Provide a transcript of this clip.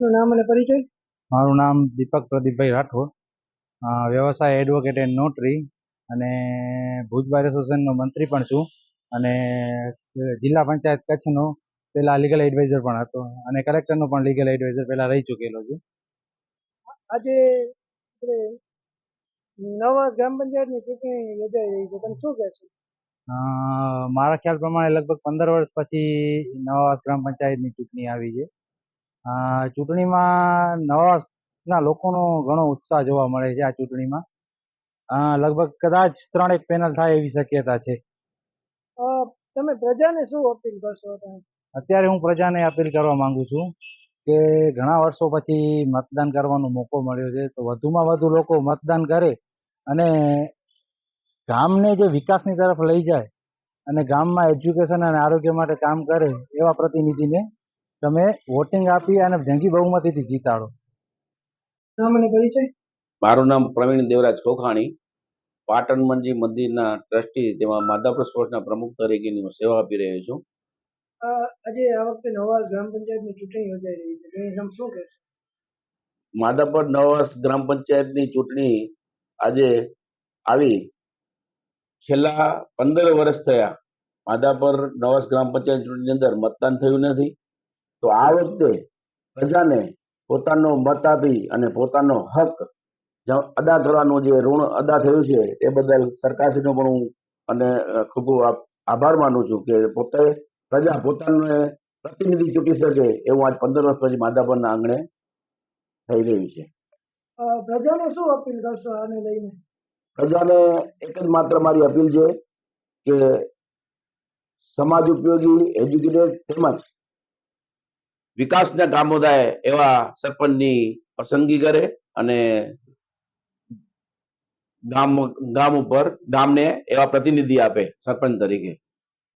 નામ અને પરિચય? મારું નામ દીપક પ્રદીપભાઈ રાઠોડ. વ્યવસાય એડવોકેટ એન્ડ નોટરી અને ભુજ બાર એસોસિએશનનો મંત્રી પણ છું. અને જિલ્લા પંચાયત કચ્છનો પહેલા લીગલ એડવાઇઝર પણ હતો અને કલેક્ટરનો પણ લીગલ એડવાઇઝર પહેલાં રહી ચૂકેલો છું. આજે નવા ગ્રામ પંચાયતની ચૂંટણી યોજાઈ રહી છે. તમે શું કહેશો? મારા ખ્યાલ પ્રમાણે લગભગ પંદર વર્ષ પછી નવા ગ્રામ પંચાયતની ચૂંટણી આવી છે. ચૂંટણીમાં નવાના લોકોનો ઘણો ઉત્સાહ જોવા મળે છે આ ચૂંટણીમાં. લગભગ કદાચ ત્રણ એક પેનલ થાય એવી શક્યતા છે. તમે પ્રજાને શું અપીલ કરશો અત્યારે? હું પ્રજાને અપીલ કરવા માંગુ છું કે ઘણા વર્ષો પછી મતદાન કરવાનો મોકો મળ્યો છે. તો વધુમાં વધુ લોકો મતદાન કરે અને ગામને જે વિકાસની તરફ લઈ જાય અને ગામમાં એજ્યુકેશન અને આરોગ્ય માટે કામ કરે એવા પ્રતિનિધિને તમે વોટિંગ આપી અને જંગી બહુમતીથી જીતાડો. નામ અને પરિચય? મારું નામ પ્રવીણ દેવરાજ કોખાણી. પાટણ મંજી મંદિરના ટ્રસ્ટી તેમાં માધાપુર સ્પોર્ટના પ્રમુખ તરીકેની હું સેવા આપી રહ્યો છું. અ, આજે આ વખતે નવા ગ્રામ પંચાયતની ચૂંટણી યોજાઈ રહી છે. તેની તમે શું કહેશો? માધાપર નવાસ ગ્રામ પંચાયતની ચૂંટણી આજે આવી. છેલ્લા પંદર વર્ષ થયા માધાપર નવાસ ગ્રામ પંચાયત ચૂંટણીની અંદર મતદાન થયું નથી. તો આ વખતે પ્રજાને પોતાનો મત આપી અને પોતાનો હક અદા કરવાનું જે ઋણ અદા થયું છે એ બદલ સરકારશ્રીનો પણ હું અને ખૂબ ખૂબ આભાર માનું છું કે પોતે પ્રજા પોતાને પ્રતિનિધિ ચૂંટી શકે એવું આજ પંદર વર્ષ પછી માધાપરના આંગણે થઈ રહ્યું છે. પ્રજાને શું અપીલ કરશો આને લઈને? પ્રજાને એક જ માત્ર મારી અપીલ છે કે સમાજ ઉપયોગી એજ્યુકેટેડ તેમજ વિકાસના કામો થાય એવા સરપંચની પસંદગી કરે અને ગામ ગામ ઉપર ગામને એવા પ્રતિનિધિ આપે સરપંચ તરીકે.